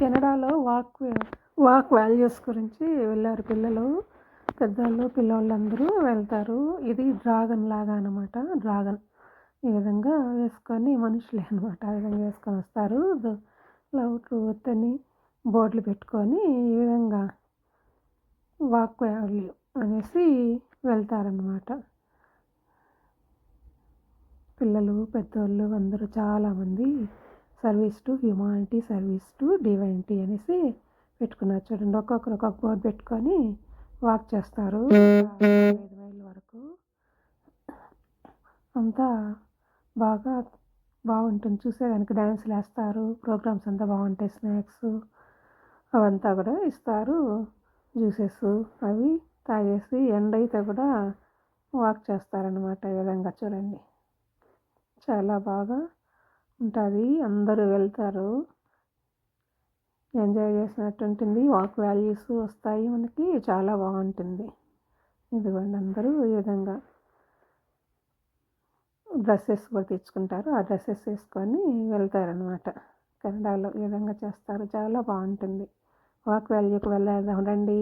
కెనడాలో walk walk values గురించి వెళ్ళారు పిల్లలు. పెద్దవాళ్ళు పిల్లవాళ్ళందరూ అందరూ వెళ్తారు. ఇది డ్రాగన్ లాగా అనమాట డ్రాగన్. ఈ విధంగా వేసుకొని మనుషులే అనమాట ఆ విధంగా వేసుకొని వస్తారు. లవ్ ఒత్తని బోర్డులు పెట్టుకొని ఈ విధంగా వాక్ వాల్యూ అనేసి వెళ్తారనమాట పిల్లలు పెద్దోళ్ళు అందరూ చాలామంది service to humanity service to divinity అనేసి పెట్టుకున్నారు చూడండి. ఒక్కొక్కరు ఒక్కొక్క బోర్డు పెట్టుకొని వాక్ చేస్తారు. ఐదు మైళ్ళ వరకు. అంతా బాగా బాగుంటుంది. చూసేదానికి డ్యాన్స్లు వేస్తారు ప్రోగ్రామ్స్ అంతా బాగుంటాయి. స్నాక్స్ అవంతా కూడా ఇస్తారు. జ్యూసెస్ అవి తాగేసి ఎండ అయితే కూడా వాక్ చేస్తారనమాట ఈ విధంగా చూడండి. చాలా బాగా ఉంటుంది. అందరూ వెళ్తారు. ఎంజాయ్ చేసినట్టు ఉంటుంది వాక్ వాల్యూస్ వస్తాయి మనకి. చాలా బాగుంటుంది. ఇదిగోండి అందరూ ఈ విధంగా డ్రెస్సెస్ కూడా తెచ్చుకుంటారు. ఆ డ్రెస్సెస్ వేసుకొని వెళ్తారనమాట కెనడాలో ఈ విధంగా చేస్తారు. చాలా బాగుంటుంది. వాక్ వాల్యూకి వెళ్ళేద్దాం రండి.